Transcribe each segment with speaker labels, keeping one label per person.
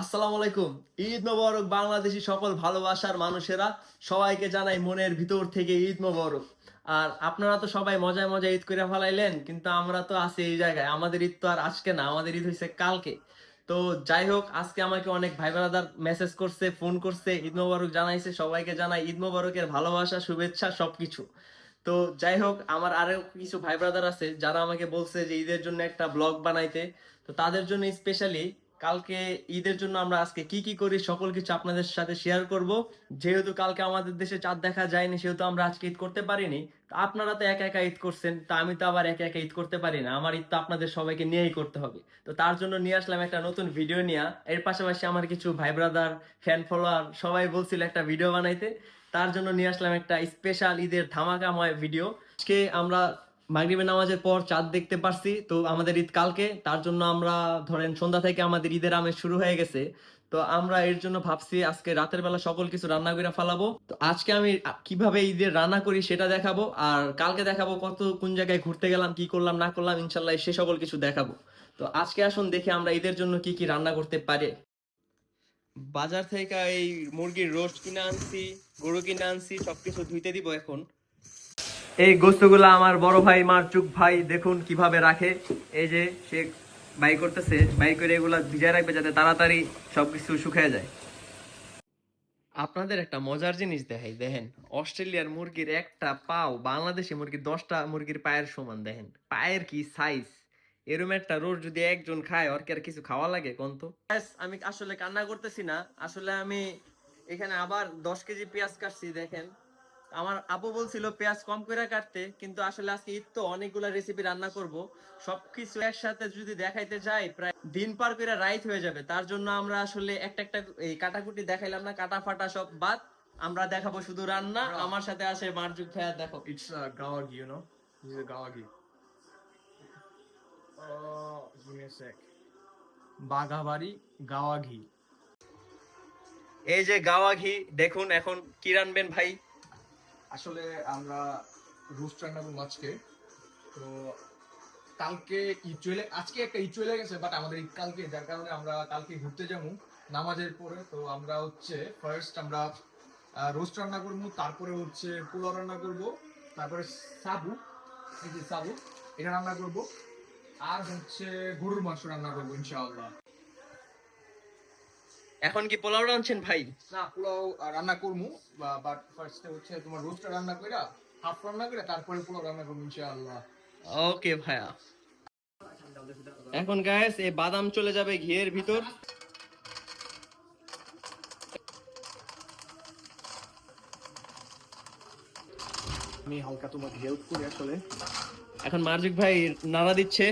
Speaker 1: আসসালামু আলাইকুম। ঈদ মোবারক বাংলাদেশি সকল ভালোবাসার মানুষেরা সবাইকে জানাই মনের ভিতর থেকে ঈদ মোবারক। আর আপনারা তো সবাই মজায় মজায় ঈদ করে ফেলাইলেন, কিন্তু আমরা তো আছি এই জায়গায়। আমাদের ঈদ তো আর আজকে না, আমাদের ঈদ হয়েছে কালকে। তো যাই হোক, আজকে আমাকে অনেক ভাই ব্রাদার মেসেজ করছে ফোন করছে, ঈদ মোবারক জানাইছে, সবাইকে জানাই ঈদ মোবারকের ভালোবাসা, শুভেচ্ছা, সবকিছু। তো যাই হোক, আমার আরও কিছু ভাই ব্রাদার আছে, যারা আমাকে বলছে যে ঈদের জন্য একটা ব্লগ বানাইতে। তো তাদের জন্য স্পেশালি কালকে ঈদের জন্য আমরা আজকে কি কি করি সকল কিছু আপনাদের সাথে শেয়ার করব। যেহেতু কালকে আমাদের দেশে চাঁদ দেখা যায়নি, সেহেতু আমরা আজকে ঈদ করতে পারিনি। আপনারা তো একা একা ঈদ করছেন, তা আমি তো আবার একা একা ঈদ করতে পারি না। আমার ঈদ তো আপনাদের সবাইকে নিয়েই করতে হবে। তো তার জন্য নিয়ে আসলাম একটা নতুন ভিডিও নিয়ে। এর পাশাপাশি আমার কিছু ভাই ব্রাদার ফ্যান ফলোয়ার সবাই বলছিল একটা ভিডিও বানাইতে। তার জন্য নিয়ে আসলাম একটা স্পেশাল ঈদের ধামাকাময় ভিডিও আজকে আমরা মাগরিবের নামাজের পর চাঁদ দেখতে পারছি। তো আমাদের ঈদ কালকে, তার জন্য আমরা, ধরেন সন্ধ্যা থেকে আমাদের ঈদের আমেজ শুরু হয়ে গেছে। তো আমরা এর জন্য ভাবছি আজকে রাতের বেলা সকল কিছু রান্না করে ফেলাবো। তো আজকে আমি কীভাবে ঈদের রান্না করি সেটা দেখাবো, আর কালকে দেখাবো কত, কোন জায়গায় ঘুরতে গেলাম, কি করলাম, না করলাম, ইনশাল্লাহ সে সকল কিছু দেখাবো। তো আজকে আসুন, দেখে আমরা ঈদের জন্য কি কি রান্না করতে পারি। বাজার থেকে এই মুরগির রোস্ট কিনে আনছি, গরু কিনে আনছি, সবকিছু ধুইতে দিব এখন। এই গোস্তগুলো আমার বড় ভাই মারচুক ভাই দেখুন কীভাবে রাখে। এই যে সে বাই করতেছে বাই করে এগুলা ভিজায় রাখবে যাতে তাড়াতাড়ি সবকিছু শুকিয়ে যায়। আপনাদের একটা মজার জিনিস দেখাই দেখেন। অস্ট্রেলিয়ার মুরগির একটা পাও বাংলাদেশি মুরগির দশটা মুরগির পায়ের সমান দেখেন। পায়ের কি সাইজ এরম একটা রোড যদি একজন খায় ওর কি আর কিছু খাওয়া লাগে কোন তো? আমি আসলে কান্না করতেছি না। আসলে আমি এখানে আবার দশ কেজি পেঁয়াজ কাটছি দেখেন। আমার আপু বলছিল পেঁয়াজ কম করে কাটতে কিন্তু আসলে আজকে ঈদ তো অনেকগুলো রেসিপি রান্না করব। সবকিছু একসাথে যদি দেখাইতে যাই প্রায় দিন পার করে রাইত হয়ে যাবে। তার জন্য আমরা আসলে একটা একটা এই কাটাকুটি দেখাইলাম না কাটা ফাটা সব বাদ। আমরা দেখাবো শুধু রান্না। আমার সাথে আসে মারজুক ভাইয়া দেখো।
Speaker 2: Know? This is a Gawagi. Uh, give me a গাওয়া ঘি
Speaker 1: এই যে গাওয়া ঘি দেখুন এখন কি রানবেন ভাই।
Speaker 2: আসলে আমরা রোস্ট রান্না করব আজকে। তো কালকে ঈদ চলে আজকে একটা ঈদ চলে গেছে বাট আমাদের ঈদ কালকে, যার কারণে আমরা কালকে ঘুরতে যাব নামাজের পরে। তো আমরা হচ্ছে ফার্স্ট আমরা রোস্ট রান্না করব, তারপরে হচ্ছে পোলাও রান্না করব, তারপরে সাবু, এই যে সাবু, এটা রান্না করব। আর হচ্ছে গরুর মাংস রান্না করব, ইনশাআল্লাহ।
Speaker 1: এখন কি পোলাও রানছেন ভাই?
Speaker 2: না পোলাও রান্না করব বাট ফার্স্টে হচ্ছে তোমার রোস্টটা রান্না কইরা হাফ রান্না করে তারপরে পোলাও রান্না করব ইনশাআল্লাহ।
Speaker 1: ওকে ভাইয়া। এখন গায়েস এই বাদাম চলে যাবে ঘিয়ের ভিতর।
Speaker 2: আমি হালকা তোমাকে হেল্প করি আসলে।
Speaker 1: এখন মার্জিক ভাই নাড়া দিচ্ছে।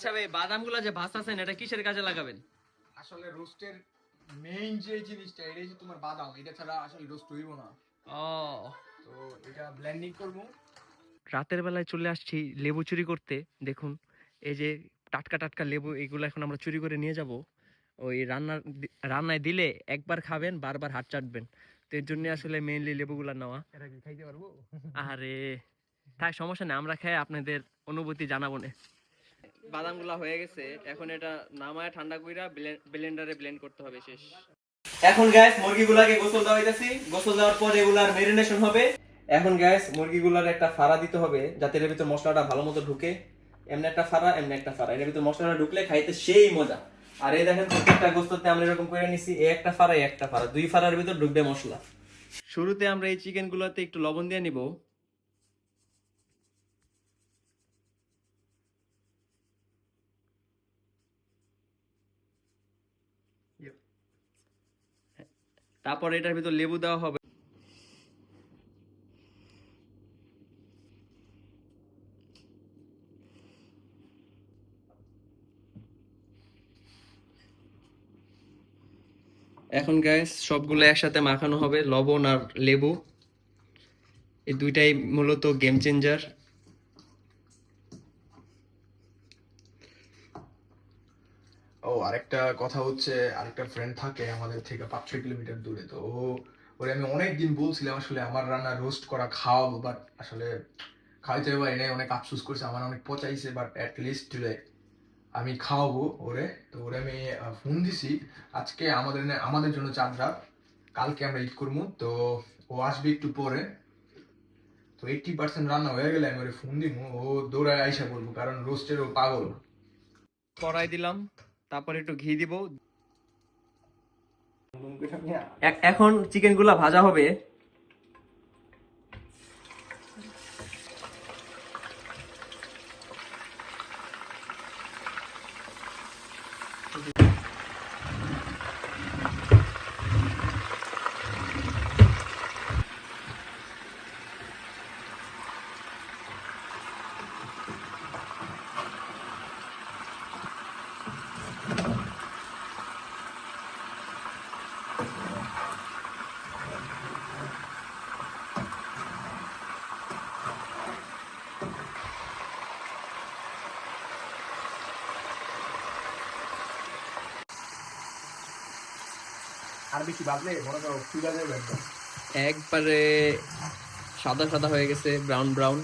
Speaker 1: আচ্ছা ভাই বাদামগুলো যে ভাসাছেন এটা কিসের কাজে লাগাবেন?
Speaker 2: আসলে রোস্টের মেইন যে জিনিসটা এটা হচ্ছে তোমার বাদাম। এটা ছাড়া আসলে রোস্ট হইব না।
Speaker 1: ও।
Speaker 2: তো এটা ব্লেন্ডিং করব।
Speaker 1: রাতের বেলায় চলে আসছি লেবু চুরি করতে। দেখুন এই যে টাটকা টাটকা লেবু এগুলো এখন আমরা চুরি করে নিয়ে যাব। ওই রান্নার রান্নায় দিলে একবার খাবেন বারবার হাত চাটবেন। তো এর জন্য আসলে মেইনলি লেবুগুলা নেওয়া।
Speaker 2: এটা কি খাইতে পারব?
Speaker 1: আরে থাক সমস্যা নেই আমরা খেয়ে আপনাদের অনুভূতি জানাব না। বাদামগুলা হয়ে গেছে এখন এটা নামায় ঠান্ডা কইরা ব্লেন্ডারে ব্লেন্ড করতে হবে শেষ। এখন গ্যাস মুরগিগুলাকে গোসল দেওয়া হইতাছি গোসল দেওয়ার পর এগুলার মেরিনেশন হবে। এখন গ্যাস মুরগিগুলার একটা ফাড়া দিতে হবে যাতে এর ভিতর মশলাটা ভালো মতো ঢুকে। এমনি একটা ফাড়া এমনি একটা ফাড়া। এর ভিতর মশলাটা ঢুকলে খাইতে সেই মজা। আর এই দেখেন প্রত্যেকটা গোস্ততে আমরা এরকম করে নিছি এই একটা ফাড়া এই একটা ফাড়া। দুই ফাড়ার ভিতর ঢুকবে মশলা। শুরুতে আমরা এই চিকেন গুলোতে একটু লবণ দিয়ে নিব। তারপর এটার ভিতর লেবু দেওয়া হবে। এখন গ্যাস সবগুলো একসাথে মাখানো হবে, লবণ আর লেবু। এই দুইটাই মূলত গেম চেঞ্জার
Speaker 2: ও, আরেকটা কথা হচ্ছে, আরেকটা ফ্রেন্ড থাকে আমাদের থেকে পাঁচ ছয় কিলোমিটার দূরে, তো ও, ওরে আমি অনেক দিন বলছিলাম আসলে আমার রান্না রোস্ট করা খাওয়াবো বাট আসলে খাওয়াইতে পারি এনে অনেক আফসোস করছে, আমার অনেক পচাইছে বাট অ্যাট লিস্ট আমি খাওয়াবো ওরে, তো ওরে আমি ফোন দিছি। আজকে আমাদের আমাদের জন্য চাঁদরা কালকে আমরা ঈদ করব, তো ও আসবে একটু পরে। তো এইটটি পার্সেন্ট রান্না হয়ে গেলে আমি ওরে ফোন দিব ও দৌড়ায় আইসা বলব, কারণ রোস্টের ও পাগল।
Speaker 1: কড়াই দিলাম। তারপর একটু ঘি দিব। এখন চিকেনগুলা ভাজা হবে।
Speaker 2: আর বেশি বাজলে মনে করো চুলা যাবে একদম
Speaker 1: একবারে সাদা সাদা হয়ে গেছে ব্রাউন ব্রাউন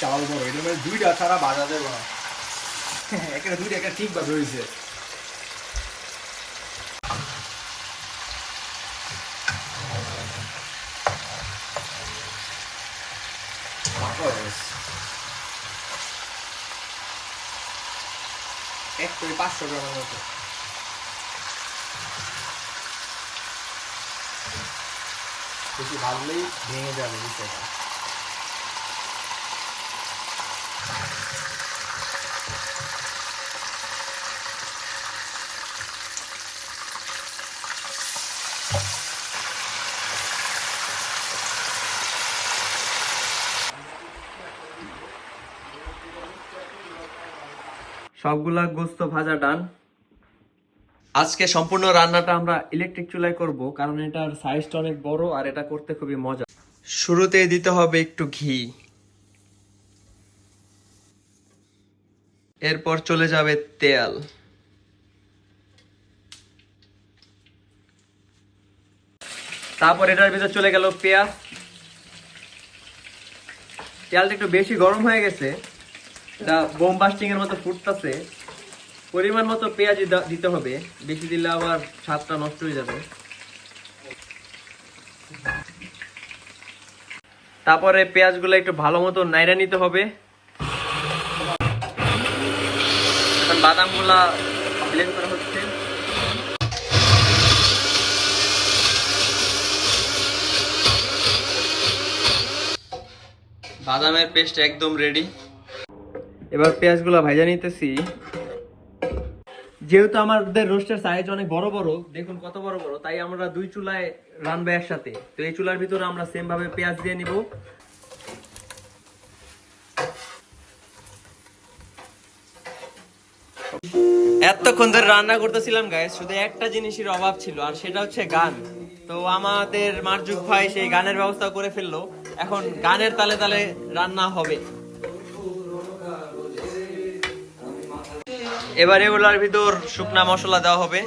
Speaker 2: চাল বড় এটা মানে দুইটা ছাড়া বাজা যাবে না। একটা দুইটা একটা ঠিক ভাবে হয়েছে। এক করে পাঁচশো গ্রামের মতো। বেশি ভাবলেই ভেঙে যাবে বিষয়টা
Speaker 1: সবগুলা গোস্ত ভাজা ডান। আজকে সম্পূর্ণ রান্নাটা আমরা ইলেকট্রিক চুলায় করব, কারণ এটার সাইজটা অনেক বড় আর এটা করতে খুবই মজা। শুরুতেই দিতে হবে একটু ঘি। এরপর চলে যাবে তেল। তারপর এটার ভিতর চলে গেল পেঁয়াজ। তেলটা একটু বেশি গরম হয়ে গেছে। এটা বোম বাস্টিং এর মতো ফুটতেছে, পরিমাণ মতো পেঁয়াজ দিতে হবে, বেশি দিলে আবার স্বাদটা নষ্ট হয়ে যাবে। তারপরে পেঁয়াজগুলো একটু ভালো মতো নাইরা নিতে হবে। বাদামগুলা ব্লেন্ড করা হচ্ছে। বাদামের পেস্ট একদম রেডি এবার পেঁয়াজগুলো ভাজা নিতেছি। যেহেতু আমাদের রোস্টের সাইজ অনেক বড় বড়, দেখুন কত বড় বড়, তাই আমরা দুই চুলায় রানবো একসাথে। তো এই চুলার ভিতরে আমরা সেম ভাবে পেঁয়াজ দিয়ে নিব। এতক্ষণ ধরে রান্না করতেছিলাম গায়ে শুধু একটা জিনিসের অভাব ছিল, আর সেটা হচ্ছে গান। তো আমাদের মারজুক ভাই সেই গানের ব্যবস্থা করে ফেলল। এখন গানের তালে তালে রান্না হবে। এবার এগুলার ভিতর শুকনা মশলা দেওয়া হবে।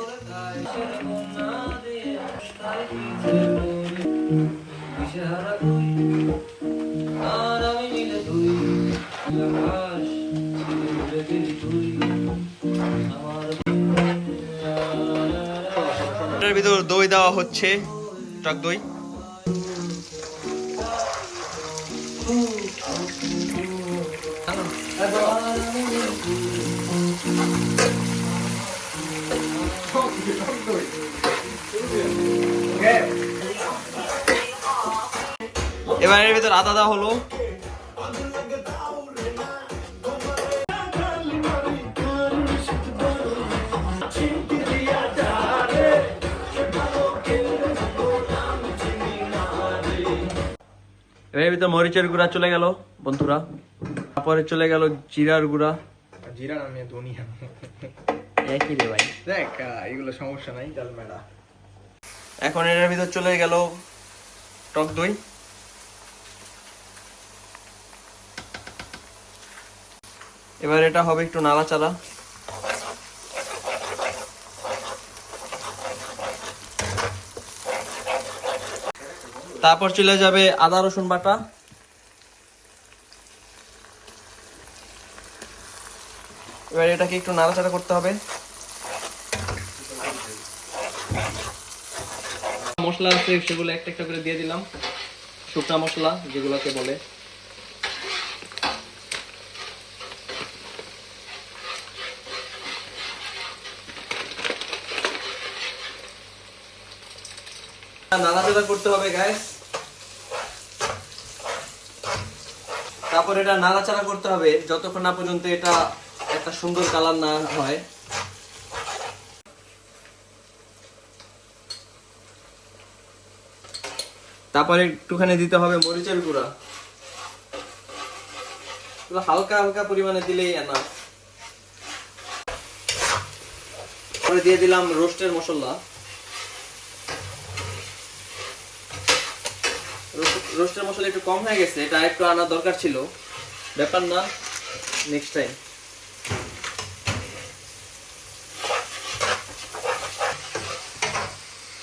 Speaker 1: ভিতর দই দেওয়া হচ্ছে টক দই। এবার এর ভিতর আদা দেওয়া হলো। এর ভিতর মরিচের গুঁড়া চলে গেল, বন্ধুরা। তারপরে চলে গেল জিরার গুঁড়া।
Speaker 2: জিরা নামিয়ে ধনিয়া।
Speaker 1: একই রে ভাই?
Speaker 2: দেখ এগুলো সমস্যা নাই
Speaker 1: এখন ভিতর চলে গেল টক দই। এবার এটা হবে একটু নাড়াচাড়া। তারপর চলে যাবে আদা রসুন বাটা। এবার এটাকে একটু নাড়াচাড়া করতে হবে। মশলা আছে, সেগুলো একটা একটা করে দিয়ে দিলাম। শুকনা মশলা, যেগুলোকে বলে। নাড়াচাড়া করতে হবে গ্যাস তারপর এটা নাড়াচাড়া করতে হবে, যতক্ষণ না পর্যন্ত এটা একটা সুন্দর কালার না হয়। তারপরে একটুখানি দিতে হবে মরিচের গুঁড়া। হালকা হালকা পরিমাণে দিলেই না পরে দিয়ে দিলাম রোস্টের মশলা। রোস্ট- রোস্টের মশলা একটু কম হয়ে গেছে, এটা একটু আনা দরকার ছিল। ব্যাপার না নেক্সট টাইম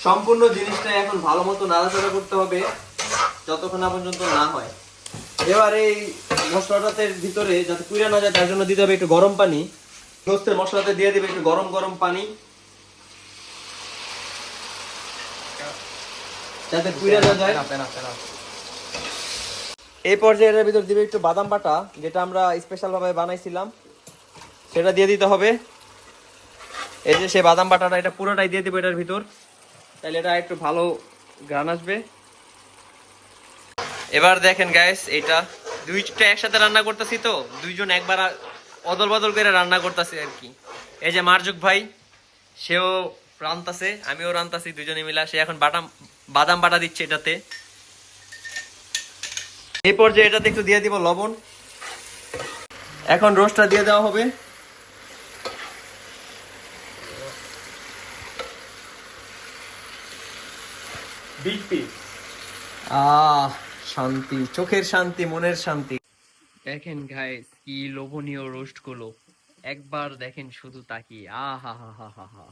Speaker 1: সম্পূর্ণ জিনিসটা এখন ভালো মতো নাড়াচাড়া করতে হবে যতক্ষণ না পর্যন্ত না হয়। এবার এই মশলাটাতে ভিতরে যাতে পুড়ে না যায় তার জন্য দিতে হবে একটু গরম পানি। রোস্টের মশলাতে দিয়ে দিবে একটু গরম গরম পানি। যাতে পুড়ে না যায়। এই পর্যায়ে এর ভিতর দিবে একটু বাদাম বাটা যেটা আমরা স্পেশাল ভাবে বানাইছিলাম। সেটা দিয়ে দিতে হবে। এই যে সে বাদাম বাটাটা এটা পুরোটাই দিয়ে দিবে এটার ভিতর। তাহলে এটা একটু ভালো গান আসবে। এবার দেখেন গাইস এটা দুইটা একসাথে রান্না করতেছি তো, দুইজন একবার অদল বদল করে রান্না করতেছি আর কি। এই যে মারজুক ভাই, সেও রান্তাছে, আমিও রান্তাছি, দুজনে মিলা, সে এখন বাদাম বাদাম বাটা দিচ্ছে এটাতে। এই পর্যায়ে এটাতে একটু দিয়ে দিব লবণ। এখন রোস্টটা দিয়ে দেওয়া হবে। আহ শান্তি। চোখের শান্তি মনের শান্তি। দেখেন গাইস কি লোভনীয় রোস্টগুলো। একবার দেখেন শুধু তাকিয়ে। আহা হা হা হা হা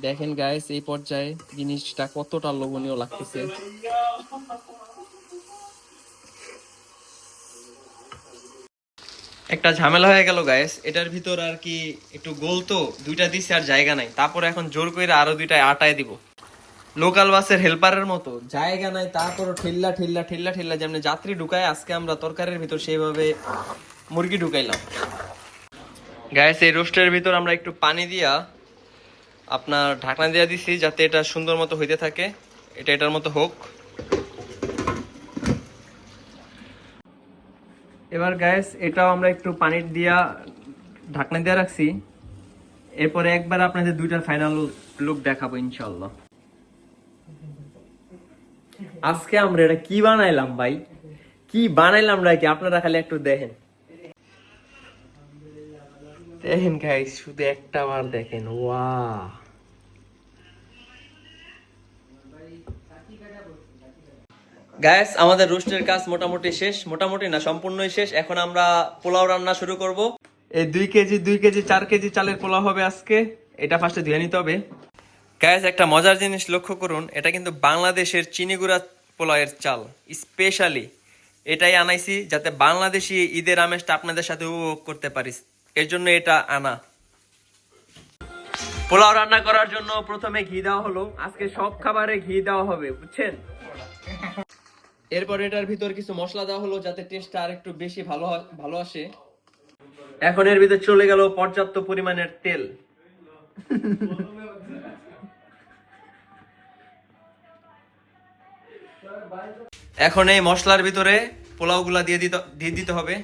Speaker 1: দেখেন গাইস এই পর্যায়ে জিনিসটা কতটা লোভনীয় লাগতেছে। একটা ঝামেলা হয়ে গেল গাইস এটার ভিতর আর কি একটু গোল তো, দুইটা দিছে আর জায়গা নাই। তারপর এখন জোর করে আরও দুইটা আটায় দিব। লোকাল বাসের হেল্পারের মতো, জায়গা নাই, তারপরও ঠেল্লা ঠেল্লা ঠেল্লা ঠেল্লা, যেমন যাত্রী ঢুকায়, আজকে আমরা তরকারির ভিতর সেইভাবে মুরগি ঢুকাইলাম। গ্যাস এই রোস্টের ভিতর আমরা একটু পানি দিয়া আপনার ঢাকনা দিয়া দিছি, যাতে এটা সুন্দর মতো হইতে থাকে। এটা এটার মতো হোক। এবার গ্যাস এটাও আমরা একটু পানি দিয়া ঢাকনা দিয়া রাখছি। এরপরে একবার আপনাদের দুইটার ফাইনাল লুক দেখাবো ইনশাল্লাহ আজকে আমরা এটা কি বানাইলাম ভাই? কি বানাইলাম রা কি আপনারা খালি একটু দেখেন। দেখেন গাইস শুধু একটা বার দেখেন। ওয়া। গাইস আমাদের রোস্টের কাজ মোটামুটি শেষ মোটামুটি না সম্পূর্ণই শেষ। এখন আমরা পোলাও রান্না শুরু করব। এই দুই কেজি দুই কেজি চার কেজি চালের পোলাও হবে আজকে। এটা ফার্স্টে ধুয়ে নিতে হবে। গাইস একটা মজার জিনিস লক্ষ্য করুন এটা কিন্তু বাংলাদেশের চিনিগুড়া পোলাওয়ের চাল স্পেশালি এটাই আনাইছি যাতে বাংলাদেশি ঈদের আমেজটা আপনাদের সাথে উপভোগ করতে পারি। এর জন্য এটা আনা। পোলাও রান্না করার জন্য প্রথমে ঘি দেওয়া হলো। আজকে সব খাবারে ঘি দেওয়া হবে বুঝছেন? এরপর এটার ভিতর কিছু মশলা দেওয়া হলো যাতে টেস্টটা আর একটু বেশি ভালো ভালো আসে। এখন এর ভিতর চলে গেল পর্যাপ্ত পরিমাণের তেল। এখন এই মশলার ভিতরে পোলাওগুলা দিয়ে দিতে দিয়ে দিতে হবে।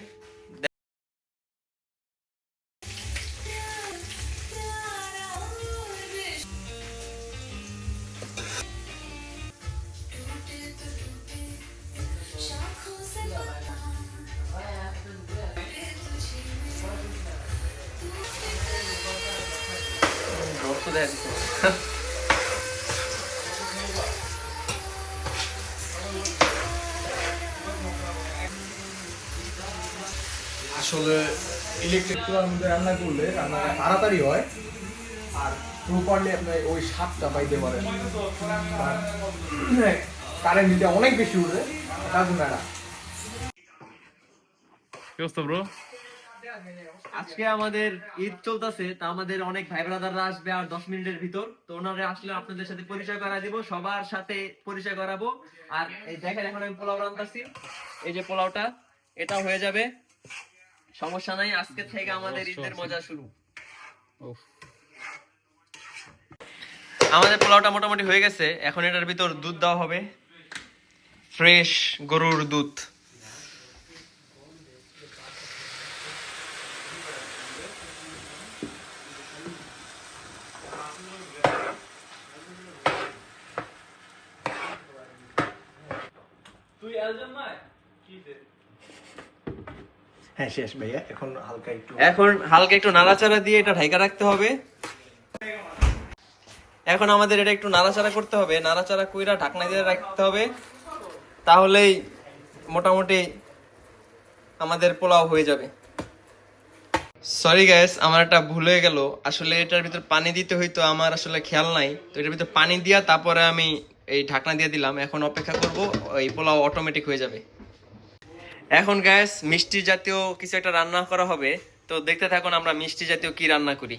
Speaker 2: আসলে ইলেকট্রিক চুলার মধ্যে রান্না করলে রান্নাটা তাড়াতাড়ি হয়, আর প্রপারলি আপনি ওই স্বাদটা পাইতে পারেন। কারেন্ট দিতে অনেক বেশি উঠবে
Speaker 1: আজকে আমাদের ঈদ চলতেছে তা আমাদের অনেক ভাই ব্রাদাররা আসবে আর দশ মিনিটের ভিতর। তো ওনারা আসলে আপনাদের সাথে পরিচয় করা দিব সবার সাথে পরিচয় করাবো। আর এই দেখেন এখন আমি পোলাও রান্তাছি এই যে পোলাওটা এটা হয়ে যাবে। সমস্যা নাই আজকে থেকে আমাদের ঈদের মজা শুরু। আমাদের পোলাওটা মোটামুটি হয়ে গেছে এখন এটার ভিতর দুধ দেওয়া হবে। ফ্রেশ গরুর দুধ।
Speaker 3: হ্যাঁ শেষ ভাইয়া। এখন হালকা একটু
Speaker 1: এখন হালকা একটু নাড়াচাড়া দিয়ে এটা ঢাকা রাখতে হবে। এখন আমাদের এটা একটু নাড়াচাড়া করতে হবে। নাড়াচাড়া কইরা ঢাকনা দিয়ে রাখতে হবে। তাহলেই মোটামুটি আমাদের পোলাও হয়ে যাবে। সরি গ্যাস আমার একটা ভুল হয়ে গেল। আসলে এটার ভিতর পানি দিতে হইতো, আমার আসলে খেয়াল নাই। তো এটার ভিতর পানি দিয়া তারপরে আমি এই ঢাকনা দিয়ে দিলাম এখন অপেক্ষা করব এই পোলাও অটোমেটিক হয়ে যাবে। এখন গ্যাস মিষ্টি জাতীয় কিছু একটা রান্না করা হবে তো দেখতে থাকুন আমরা মিষ্টি জাতীয় কি রান্না করি।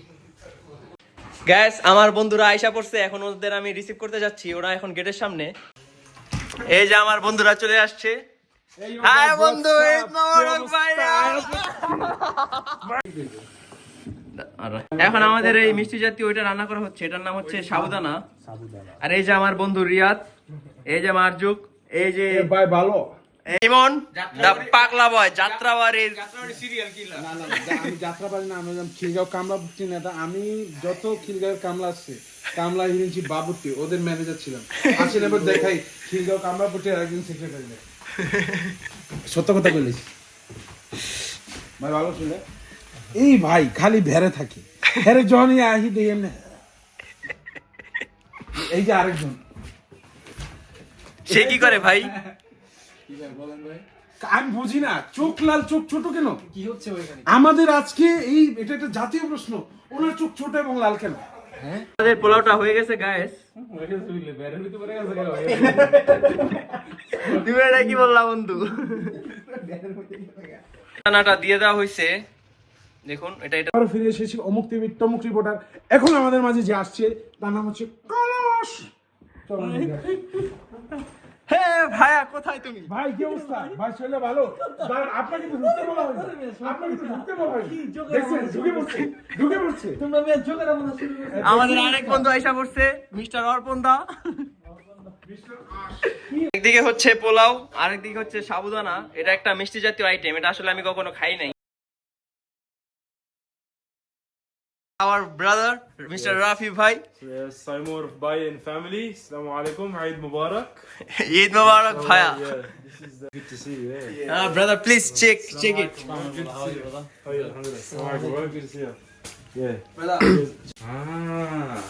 Speaker 1: গ্যাস আমার বন্ধুরা আয়সা পড়ছে এখন ওদের আমি রিসিভ করতে যাচ্ছি ওরা এখন গেটের সামনে। এই যে আমার বন্ধুরা চলে আসছে। হ্যাঁ বন্ধু। এখন আমাদের এই মিষ্টি জাতীয় ওইটা রান্না করা হচ্ছে এটার নাম হচ্ছে সাবুদানা। আর এই যে আমার বন্ধু রিয়াদ এই যে মারজুক এই যে
Speaker 4: ভাই ভালো।
Speaker 1: ইমন দা পাগলা বয় যাত্রাবাড়ির
Speaker 4: না না আমি না আমি খিলগাঁও কামলা আমি যত খিলগাঁওয়ের কামলা আসছে কামলা হিরেঞ্চি বাবুটি ওদের ম্যানেজার ছিলাম। এবার দেখাই খিলগাঁও কামলা বুটি একজন সেক্রেটারি সত্য কথা বলিস। ভাই ভালো ছিল? এই ভাই খালি ভেড়ে থাকি। ভেড়ে যখনই আহি এমনি এই যে আরেকজন।
Speaker 1: সে কি করে ভাই?
Speaker 4: আমি বুঝি না চোখ লাল চোখ ছোট কেন? কি হচ্ছে আমাদের আজকে এই এটা একটা জাতীয় প্রশ্ন ওনার চোখ ছোট এবং লাল কেন?
Speaker 1: আমাদের পোলাওটা হয়ে গেছে গায়েস তুমি এটা কি বললা বন্ধু? রান্নাটা দিয়ে দেওয়া হয়েছে। দেখুন এটা এটা
Speaker 4: আবার ফিরে এসেছি অমুক টিভি তমুক রিপোর্টার এখন আমাদের মাঝে যে আসছে তার নাম হচ্ছে কলস। ভাই।
Speaker 1: হে ভাইয়া কোথায় তুমি?
Speaker 4: ভাই কি অবস্থা? ভাই শরীরে ভালো? দাঁড়ান, আপনাকে তো ঢুকতে বলা হয়নি। আপনাকে তো ঢুকতে বলা হয়নি। দেখছেন ঢুকে পড়ছে ঢুকে পড়ছে।
Speaker 1: আমাদের আরেক বন্ধু আইসা পড়ছে মিস্টার অর্পণ দা। একদিকে হচ্ছে পোলাও আরেকদিকে হচ্ছে সাবুদানা। এটা একটা মিষ্টি জাতীয় আইটেম এটা আসলে আমি কখনো খাই নাই। our brother, Mr. Yes. Rafi Bhai.
Speaker 5: Yes, Saimur Bhai and family. Assalamu alaikum. Eid Mubarak.
Speaker 1: Eid Mubarak, Bhai.
Speaker 5: Yeah, this is the... good to see you. Yeah.
Speaker 1: yeah. Uh, brother, please check check it.
Speaker 5: Good to see you, brother. Good to see you. Yeah. Brother. ah.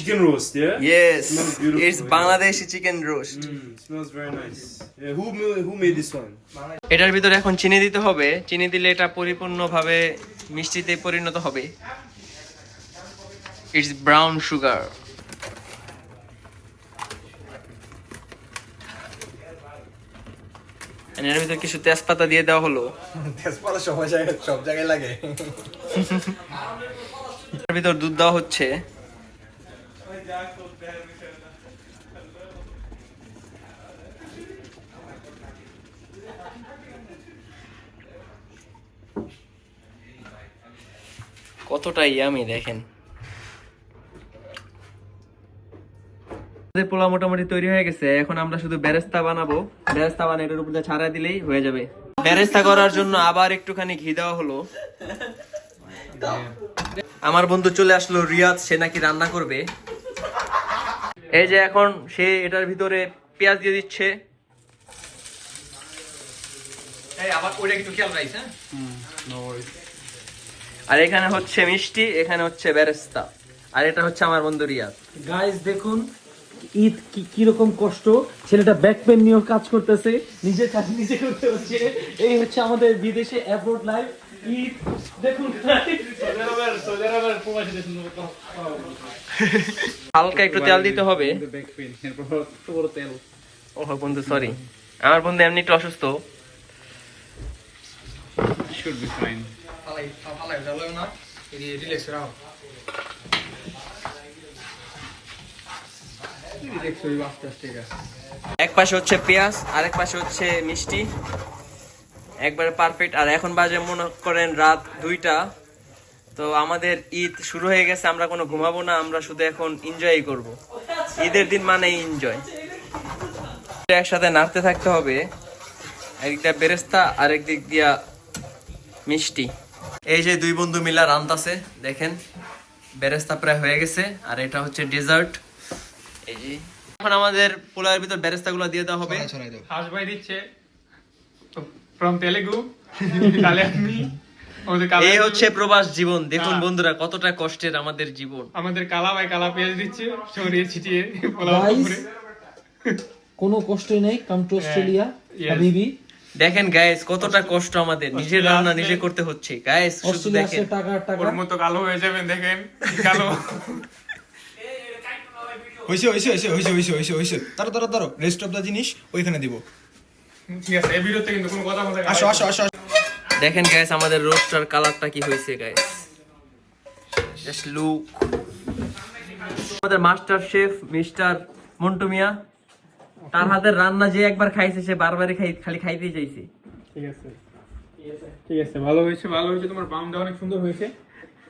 Speaker 5: Chicken roast, yeah?
Speaker 1: Yes
Speaker 5: Smells beautiful,
Speaker 1: it's
Speaker 5: yeah.
Speaker 1: Chicken roast
Speaker 5: Mm, smells very nice. Yeah, who who made this one?
Speaker 1: এটার ভিতরে এখন চিনি দিতে হবে চিনি দিলে এটা পরিপূর্ণভাবে মিষ্টিতে পরিণত হবে ইটস ব্রাউন সুগার এর ভিতরে কিছু তেজপাতা দিয়ে দেওয়া হলো
Speaker 3: তেজপাতা সবাই জায়গায় সব জায়গায় লাগে
Speaker 1: এর ভিতর দুধ দেওয়া হচ্ছে কতটা ইয়ামি, দেখেন। আমাদের পোলা মোটামুটি তৈরি হয়ে গেছে। এখন আমরা শুধু বেরেস্তা বানাবো। বেরেস্তা বানিয়ে এটার উপরে ছাড়া দিলেই হয়ে যাবে। বেরেস্তা করার জন্য আবার একটুখানি ঘি দেওয়া হলো। আমার বন্ধু চলে আসলো রিয়াদ, সে নাকি রান্না করবে। এই যে এখন সে এটার ভিতরে পেঁয়াজ দিয়ে দিচ্ছে। এই আবার ওইটা একটু খেয়াল রাখিস হ্যাঁ? আর এখানে হচ্ছে মিষ্টি এখানে হচ্ছে বেরেস্তা আর এটা হচ্ছে আমার বন্ধু রিয়াদ।
Speaker 6: গাইস দেখুন ঈদ কি কীরকম কষ্ট। ছেলেটা ব্যাক পেন নিয়েও কাজ করতেছে নিজে কাজ নিজে করতে হচ্ছে। এই হচ্ছে আমাদের বিদেশে অ্যাব্রোড লাইফ দেখুন
Speaker 1: হালকা একটু তেল দিতে হবে। ও বন্ধু সরি আমার বন্ধু এমনি একটু অসুস্থ। এক পাশে হচ্ছে পেঁয়াজ আর এক পাশে হচ্ছে মিষ্টি। একবারে পারফেক্ট আর এখন বাজে মনে করেন রাত দুইটা। তো আমাদের ঈদ শুরু হয়ে গেছে আমরা কোনো ঘুমাবো না আমরা শুধু এখন এনজয় করব। ঈদের দিন মানে এনজয় একসাথে নাড়তে থাকতে হবে। একদিকটা বেরেস্তা আর একদিক দিয়া মিষ্টি। এই যে দুই বন্ধু মিলা রান্তাছে দেখেন। বেরেস্তা প্রায় হয়ে গেছে আর এটা হচ্ছে ডেজার্ট এই যে। এখন আমাদের পোলার ভিতর বেরেস্তাগুলো দিয়ে দেওয়া হবে।
Speaker 7: হাউস ভাই দিচ্ছে। ফ্রম তেলেগু তাহলে আমি
Speaker 1: এই হচ্ছে প্রবাস জীবন। দেখুন
Speaker 7: হ্যাঁ।
Speaker 1: বন্ধুরা কতটা কষ্টের আমাদের জীবন।
Speaker 7: আমাদের কালা ভাই কালা পেঁয়াজ দিচ্ছে ছড়িয়ে ছিটিয়ে।
Speaker 6: কোনো কষ্টই নেই। কাম টু অস্ট্রেলিয়া হাবিবি
Speaker 1: দেখেন গাইস কতটা কষ্ট আমাদের। নিজের রান্না নিজে করতে হচ্ছে। গাইস শুধু দেখেন।
Speaker 6: টাকা টাকা।
Speaker 7: ওর মতো কালো হয়ে যাবেন দেখেন। কালো।
Speaker 2: হইছে হইছে হইছে হইছে হইছে হইছে। হইছে তারো তারো তারো রেস্ট অফ দা জিনিস ওইখানে দিব।
Speaker 7: ঠিক আছে এই ভিডিওতে কিন্তু কোনো কথা বলতে
Speaker 2: আসো আসো আসো
Speaker 1: দেখেন গাইস আমাদের রোস্টার কালারটা কি হয়েছে গাইস জাস্ট লুক আমাদের master chef mister Montu Mia তার হাতের রান্না যে একবার খাইছে সে বারবারই খাই খালি খাইতেই চাইছে।
Speaker 7: ঠিক আছে। ঠিক আছে ভালো হয়েছে ভালো হয়েছে। তোমার বামটা অনেক সুন্দর হয়েছে।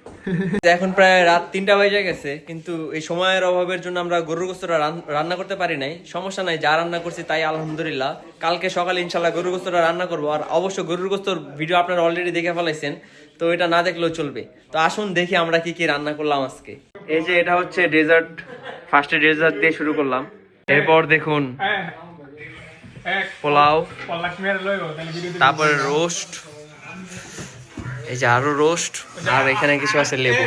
Speaker 1: এখন প্রায় রাত তিনটা বেজে গেছে কিন্তু এই সময়ের অভাবের জন্য আমরা গরুর গোস্তটা রান্না করতে পারি নাই। সমস্যা নাই যা রান্না করছি তাই আলহামদুলিল্লাহ। কালকে সকালে ইনশাল্লাহ গরুর গোস্তটা রান্না করব আর অবশ্য গরুর গোস্তর ভিডিও আপনারা অলরেডি দেখে ফেলাইছেন তো এটা না দেখলেও চলবে। তো আসুন দেখি আমরা কি কি রান্না করলাম আজকে। এই যে এটা হচ্ছে ডেজার্ট ফার্স্টে ডেজার্ট দিয়ে শুরু করলাম। এরপর দেখুন
Speaker 7: হ্যাঁ
Speaker 1: পোলাও
Speaker 7: তাহলে ভিডিওতে
Speaker 1: তারপরে রোস্ট এই যে আরও রোস্ট আর এখানে কিছু আছে লেবু